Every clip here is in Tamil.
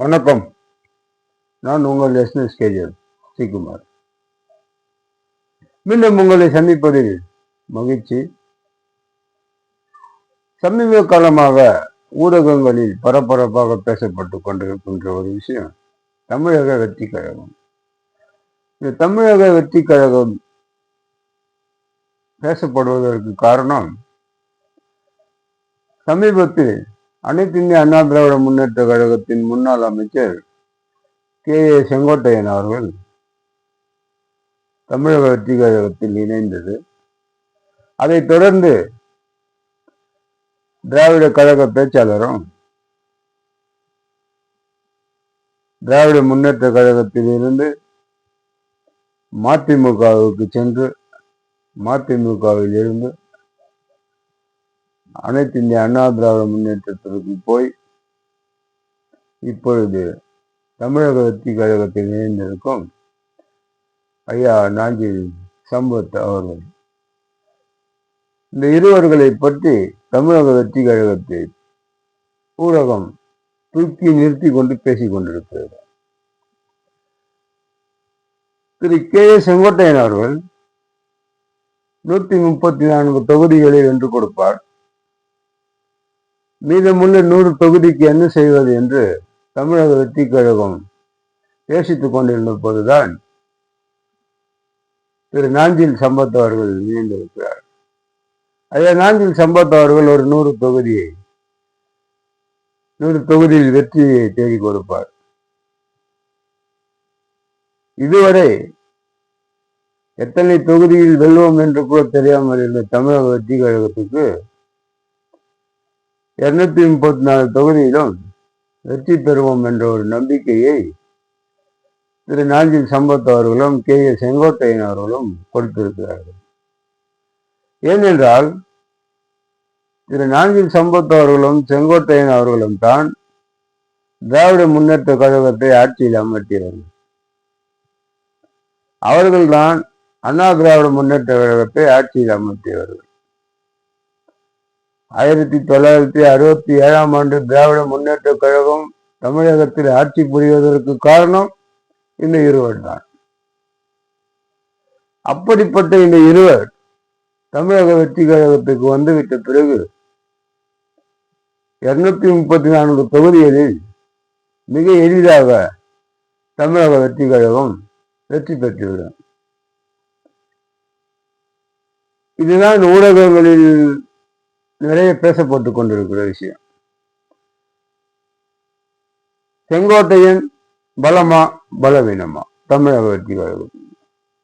வணக்கம். நான் உங்கள் எஸ்எஸ் கேஜர் ஸ்ரீகுமார். மீண்டும் உங்களை சந்திப்பதில் மகிழ்ச்சி. சமீப காலமாக ஊடகங்களில் பரபரப்பாக பேசப்பட்டு கொண்டிருக்கின்ற ஒரு விஷயம் தமிழக வெற்றி கழகம். இந்த தமிழக வெற்றி கழகம் பேசப்படுவதற்கு காரணம் சமீபத்தில் அனைத்து இந்திய அண்ணா திராவிட முன்னேற்ற கழகத்தின் முன்னாள் அமைச்சர் கே ஏ செங்கோட்டையன் அவர்கள் தமிழக வெற்றி கழகத்தில் இணைந்தது. அதைத் தொடர்ந்து திராவிட கழக பேச்சாளரும் திராவிட முன்னேற்ற கழகத்தில் இருந்து மதிமுகவுக்கு சென்று மதிமுகவில் இருந்து அனைத்து இந்திய அண்ணா திராவிட முன்னேற்றத்திற்கு போய் இப்பொழுது தமிழக வெற்றி கழகத்தில் இணைந்திருக்கும் ஐயா நாஞ்சி சம்பத் அவர்கள். இந்த இருவர்களை பற்றி தமிழக வெற்றி கழகத்தை ஊடகம் தூக்கி நிறுத்தி கொண்டு பேசிக் கொண்டிருக்கிறது. திரு கே ஏ செங்கோட்டையன் அவர்கள் நூத்தி முப்பத்தி நான்கு தொகுதிகளை வென்று கொடுப்பார். மீதமுள்ள நூறு தொகுதிக்கு என்ன செய்வது என்று தமிழக வெற்றி கழகம் பேசித்துக் கொண்டிருந்த போதுதான் திரு நாஞ்சில் சம்பத் அவர்கள் இணைந்திருக்கிறார். ஐயா நாஞ்சில் சம்பத் அவர்கள் ஒரு நூறு தொகுதியை நூறு தொகுதியில் வெற்றியை தேடி கொடுப்பார். இதுவரை எத்தனை தொகுதியில் வெல்வோம் என்று கூட தெரியாமல் இருந்த தமிழக வெற்றி கழகத்துக்கு இருநூத்தி முப்பத்தி நாலு தொகுதியிலும் வெற்றி பெறுவோம் என்ற ஒரு நம்பிக்கையை திரு நாஞ்சில் சம்பத் அவர்களும் கே. ஏ. செங்கோட்டையன் அவர்களும் கொடுத்திருக்கிறார்கள். ஏனென்றால் திரு நாஞ்சில் சம்பத் அவர்களும் செங்கோட்டையன் அவர்களும் தான் திராவிட முன்னேற்ற கழகத்தை ஆட்சியில் அமர்த்தியவர்கள். அவர்கள்தான் அண்ணா திராவிட முன்னேற்ற கழகத்தை ஆட்சியில் அமர்த்தியவர்கள். ஆயிரத்தி தொள்ளாயிரத்தி அறுபத்தி ஏழாம் ஆண்டு திராவிட முன்னேற்ற கழகம் தமிழகத்தில் ஆட்சி புரிவதற்கு காரணம் இந்த இருவர் தான். அப்படிப்பட்ட இந்த இருவர் தமிழக வெற்றி கழகத்துக்கு வந்துவிட்ட பிறகு இருநூத்தி முப்பத்தி நான்கு தொகுதிகளில் மிக எளிதாக தமிழக வெற்றி கழகம் வெற்றி பெற்றுவிடும். இதுதான் ஊடகங்களில் நிறைய பேசப்பட்டு கொண்டிருக்கிற விஷயம். செங்கோட்டையன் பலமா பலவீனமா? தமிழக வெற்றி கழகம்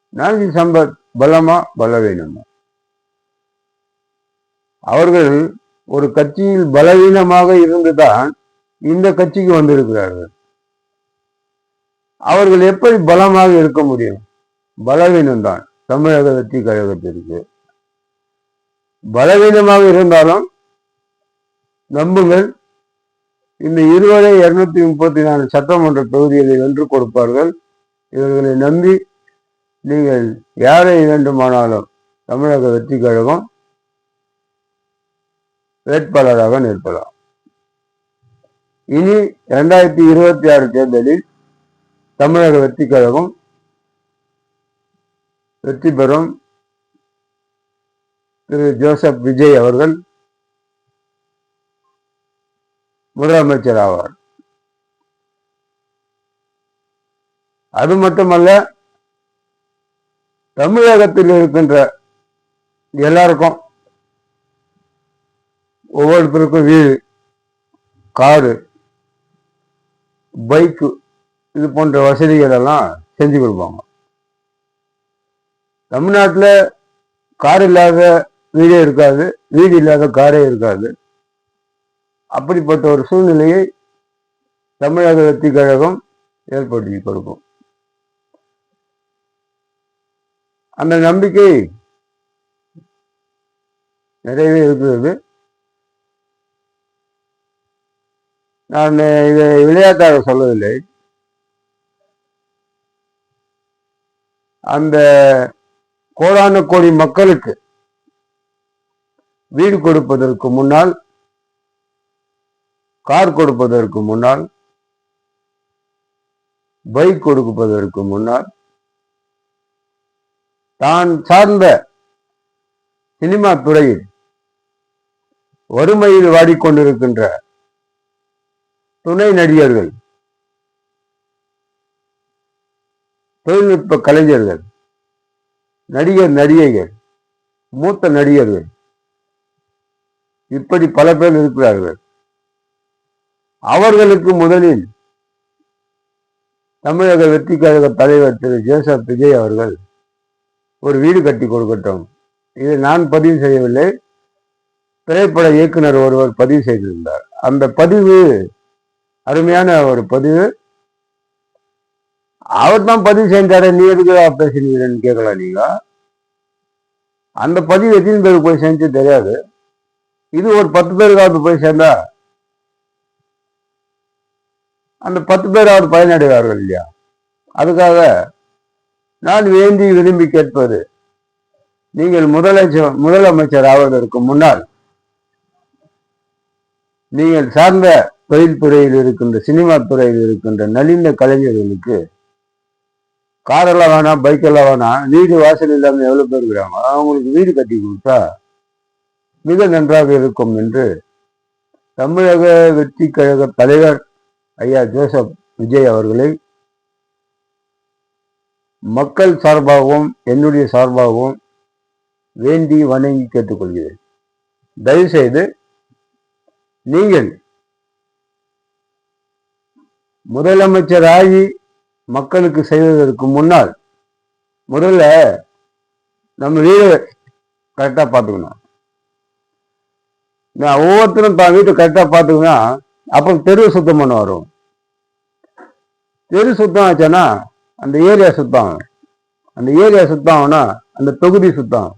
நாஞ்சி சம்பத் பலமா பலவீனமா? அவர்கள் ஒரு கட்சியில் பலவீனமாக இருந்துதான் இந்த கட்சிக்கு வந்திருக்கிறார்கள். அவர்கள் எப்படி பலமாக இருக்க முடியும்? பலவீனம்தான். தமிழக வெற்றி கழகத்திற்கு பலவீனமாக இருந்தாலும் நம்புங்கள். இந்த இருவரை இருநூத்தி முப்பத்தி நாலு சட்டமன்ற தொகுதிகளை வென்று கொடுப்பார்கள். இவர்களை நம்பி நீங்கள் யாரை வேண்டுமானாலும் தமிழக வெற்றி கழகம் வேட்பாளராக நிற்பலாம். இனி இரண்டாயிரத்தி இருபத்தி ஆறு தேர்தலில் தமிழக வெற்றி கழகம் வெற்றி பெறும். திரு ஜோசப் விஜய் அவர்கள் முதலமைச்சர் ஆவார். அது மட்டுமல்ல தமிழகத்தில் இருக்கின்ற எல்லாருக்கும் ஒவ்வொருத்தருக்கும் வீடு காரு பைக்கு இது போன்ற வசதிகள் எல்லாம் செஞ்சு கொடுப்பாங்க. தமிழ்நாட்டில் கார் இல்லாத வீடே இருக்காது வீடு இல்லாத காரே இருக்காது. அப்படிப்பட்ட ஒரு சூழ்நிலையை தமிழக வெற்றி கழகம் ஏற்படுத்தி கொடுக்கும். அந்த நம்பிக்கை நிறையவே இருக்கிறது. நான் இதை விளையாட்டாக சொல்லவில்லை. அந்த கோடான கோடி மக்களுக்கு வீடு கொடுப்பதற்கு முன்னால் கார் கொடுப்பதற்கு முன்னால் பைக் கொடுப்பதற்கு முன்னால் தான் சார்ந்த சினிமா துறையில் வறுமையில் வாடிக்கொண்டிருக்கின்ற துணை நடிகர்கள் தொழில்நுட்ப கலைஞர்கள் நடிகர் நடிகைகள் மூத்த நடிகர்கள் இப்படி பல பேர் இருக்கிறார்கள். அவர்களுக்கு முதலில் தமிழக வெற்றி கழக தலைவர் திரு ஜோசப் விஜய் அவர்கள் ஒரு வீடு கட்டி கொடுக்கட்டும். இதை நான் பதிவு செய்யவில்லை. திரைப்பட இயக்குனர் ஒருவர் பதிவு செய்திருந்தார். அந்த பதிவு அருமையான ஒரு பதிவு. அவர் தான் பதிவு செஞ்சாரு நீ எதுக்கு பேசுனீங்கன்னு கேட்கலாம் நீங்க? அந்த பதிவு எத்தனை பேருக்கு போய் செஞ்சு தெரியாது. இது ஒரு பத்து பேருக்காவது போய் சேர்ந்தா? அந்த பத்து பேராவது பயனடைவார்கள் இல்லையா? அதுக்காக நான் வேண்டி விரும்பி கேட்பது நீங்கள் முதலமைச்சர் முதலமைச்சர் ஆவதற்கு முன்னால் நீங்கள் சார்ந்த தொழில்துறையில் இருக்கின்ற சினிமா துறையில் இருக்கின்ற நலிந்த கலைஞர்களுக்கு காரெல்லாம் வேணாம் பைக்கெல்லாம் வேணாம் வீடு வாசல் இல்லாமல் எவ்வளோ பேர் இருக்கிறாங்க அவங்களுக்கு வீடு கட்டி கொடுத்தா மிக நன்றாக இருக்கும் என்று தமிழக வெற்றி கழக தலைவர் ஐயா ஜோசப் விஜய் அவர்களை மக்கள் சார்பாகவும் என்னுடைய சார்பாகவும் வேண்டி வணங்கி கேட்டுக்கொள்கிறேன். தயவுசெய்து நீங்கள் முதலமைச்சராகி மக்களுக்கு செய்வதற்கு முன்னால் முதல்ல நம்ம வீடு கரெக்டாக பார்த்துக்கணும். ஒவ்வொருத்தரும் தான் வீட்டை கரெக்டாக பார்த்துக்குன்னா அப்புறம் தெரு சுத்தம் பண்ண வரும் தெரு சுத்தம் ஆச்சுன்னா அந்த ஏரியா சுத்தம். ஆகும். அந்த ஏரியா சுத்தம் ஆகுனா அந்த தொகுதி சுத்தம். ஆகும்.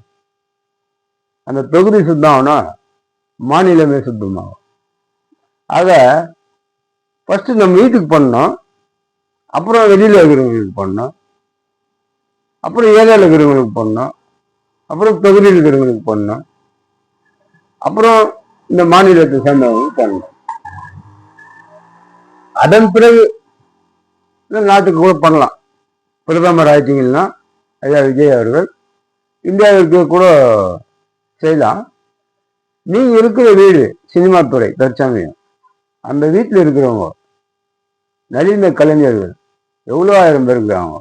அந்த தொகுதி சுத்தம் ஆகுனா மாநிலமே சுத்தமாகும். ஆக ஃபஸ்ட்டு நம்ம வீட்டுக்கு பண்ணோம். அப்புறம் வெளியில் இருக்கிறவங்களுக்கு பண்ணோம். அப்புறம் ஏரியாவில் இருக்கிறவங்களுக்கு பண்ணோம். அப்புறம் தொகுதியில் இருக்கிறவங்களுக்கு பண்ணோம். அப்புறம் இந்த மாநிலத்தை சேர்ந்தவங்க பண்ணோம் அதன் பிறகு இந்த நாட்டுக்கு கூட பண்ணலாம். பிரதமர் ஆயிட்டீங்கன்னா ஐயா விஜய் அவர்கள் இந்தியாவிற்கு கூட செய்யலாம். நீங்க இருக்கிற வீடு சினிமா துறை தற்சமயம். அந்த வீட்டில் இருக்கிறவங்க நலிந்த கலைஞர்கள் எவ்வளோ ஆயிரம் பேர் இருக்கிறாங்க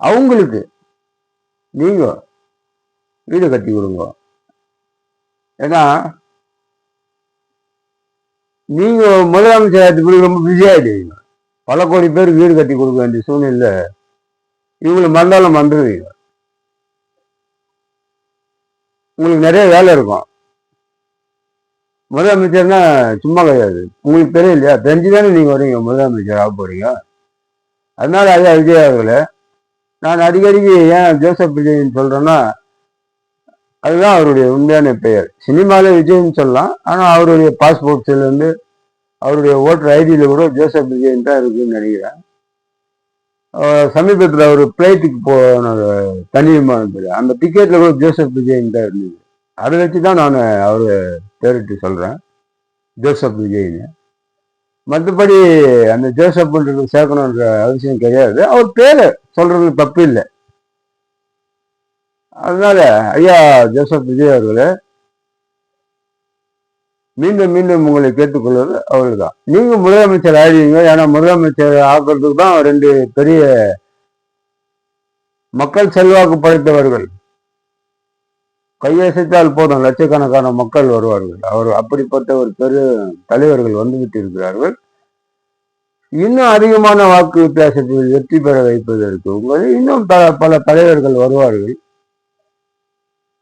அவங்களுக்கு நீங்க வீடு கட்டி கொடுங்க. ஏன்னா நீங்க முதலமைச்சர் ஆயிரத்து ரொம்ப பிஸியாக ஆயிடுவீங்க பல கோடி பேர் வீடு கட்டி கொடுக்க வேண்டிய சூழ்நிலை இவங்களை மறந்தாலும் மறந்துடுவீங்க உங்களுக்கு நிறைய வேலை இருக்கும். முதலமைச்சர்னா சும்மா கிடையாது. உங்களுக்கு தெரியும் இல்லையா? தெரிஞ்சு தானே நீங்கள் வரீங்க முதலமைச்சர் ஆக போறீங்க. அதனால ஐயா விஜய் அவர்களே நான் அடிக்கடிக்கு ஏன் ஜோசப் விஜய்னு சொல்கிறேன்னா அதுதான் அவருடைய உண்மையான பெயர். சினிமால விஜய்னு சொல்லலாம். ஆனால் அவருடைய பாஸ்போர்ட்ஸ்ல இருந்து அவருடைய ஓட்டர் ஐடியில் கூட ஜோசப் விஜயன் தான் இருக்குன்னு நினைக்கிறேன். சமீபத்தில் அவர் பிளைட்டுக்கு போன தனி விமானத்தில் அந்த டிக்கெட்டில் கூட ஜோசப் விஜயன் தான் இருந்தது. அதை வச்சு தான் நான் அவரை பேரிட்டு சொல்கிறேன் ஜோசப் விஜய்னு. மற்றபடி அந்த ஜோசப்ன்றது சேர்க்கணுன்ற அவசியம் கிடையாது. அவர் பேரை சொல்கிறது தப்பு இல்லை. அதனால ஐயா ஜோசப் விஜய் அவர்களே மீண்டும் மீண்டும் உங்களை கேட்டுக்கொள்வது அவர்தான். நீங்க முதலமைச்சர் ஆயிடுவீங்க ஏன்னா முதலமைச்சர் ஆக்குறதுக்கு தான் ரெண்டு பெரிய மக்கள் செல்வாக்கு படைத்தவர்கள். கையசைத்தால் போதும் லட்சக்கணக்கான மக்கள் வருவார்கள். அவர் அப்படிப்பட்ட ஒரு பெரு தலைவர்கள் வந்துவிட்டு இருக்கிறார்கள். இன்னும் அதிகமான வாக்கு வித்தியாசத்தில் வெற்றி பெற வைப்பதற்கு உங்களை இன்னும் பல பல தலைவர்கள் வருவார்கள்.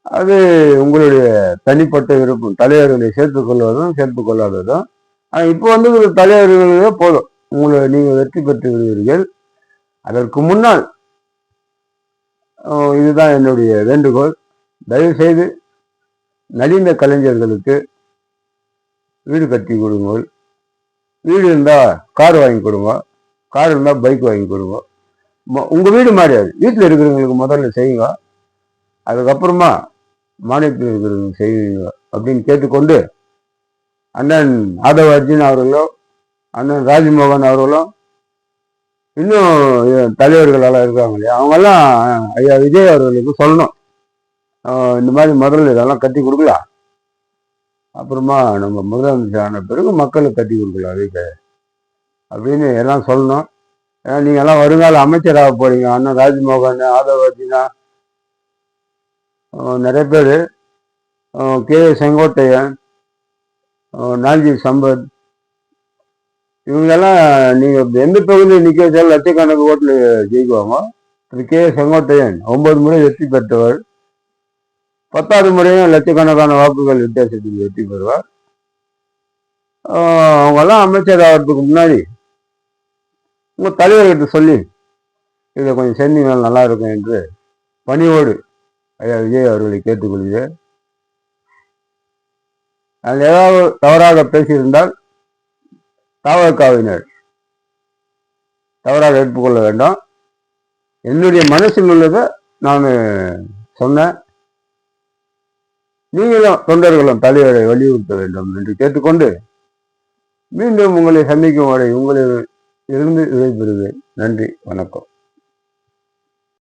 அது உங்களுடைய தனிப்பட்ட விருப்பம். தலைவர்களை சேர்த்து கொள்வதும் சேர்த்து கொள்ளாததும். இப்போ வந்து ஒரு தலைவர்களே போதும். உங்களை நீங்கள் வெற்றி பெற்று விடுவீர்கள். அதற்கு முன்னால் இதுதான் என்னுடைய வேண்டுகோள். தயவு செய்து நலிந்த கலைஞர்களுக்கு வீடு கட்டி கொடுங்கள். வீடு இருந்தால் கார் வாங்கி கொடுங்க. கார் இருந்தால் பைக் வாங்கி கொடுங்க. உங்கள் வீடு மாறியாது வீட்டில் இருக்கிறவங்களுக்கு முதல்ல செய்யுங்க. அதுக்கப்புறமா மாநிலத்தில் செய்வீங்க அப்படின்னு கேட்டுக்கொண்டு அண்ணன் ஆதவ அர்ஜுன் அவர்களோ அண்ணன் ராஜ்மோகன் அவர்களோ இன்னும் தலைவர்களெல்லாம் இருக்காங்க இல்லையா? அவங்கெல்லாம் ஐயா விஜய் அவர்களுக்கு சொல்லணும். இந்த மாதிரி முதல்ல இதெல்லாம் கட்டி கொடுக்கலாம். அப்புறமா நம்ம முதலமைச்சர் ஆன பிறகு மக்களுக்கு கட்டி கொடுக்கலாம் வீட்டை. அப்படின்னு எல்லாம் சொல்லணும். ஏன்னா நீங்க எல்லாம் வருங்கால அமைச்சராக போறீங்க. அண்ணன் ராஜ்மோகன் ஆதவ அர்ஜுனா நிறைய பேர் கே செங்கோட்டையன் நாஞ்சி சம்பத் இவங்கெல்லாம் நீங்கள் எந்த தொகுதியில் நிற்க வச்சாலும் லட்சக்கணக்கு ஓட்டில் ஜெயிக்குவாங்க. திரு கே செங்கோட்டையன் ஒன்பது முறை வெற்றி பெற்றவர். பத்தாவது முறையும் லட்சக்கணக்கான வாக்குகள் வித்தியாசத்தில் வெற்றி பெறுவார். அவங்கெல்லாம் அமைச்சர் ஆகிறதுக்கு முன்னாடி உங்கள் தலைவர்கிட்ட சொல்லி இதை கொஞ்சம் செஞ்சீங்கன்னா நல்லா இருக்கும் என்று பணியோடு ஐயா விஜய் அவர்களை கேட்டுக்கொள்கிறேன். அதில் ஏதாவது தவறாக பேசியிருந்தால் தாவக்காவினர் தவறாக எடுத்துக்கொள்ள வேண்டாம். என்னுடைய மனசில் உள்ளதை நான் சொன்னேன். நீங்களும் தொண்டர்களும் தலைவரை வலியுறுத்த வேண்டும் என்று கேட்டுக்கொண்டு மீண்டும் உங்களை சந்திக்கும் வரை உங்களில் இருந்து விடைபெறுவேன். நன்றி வணக்கம்.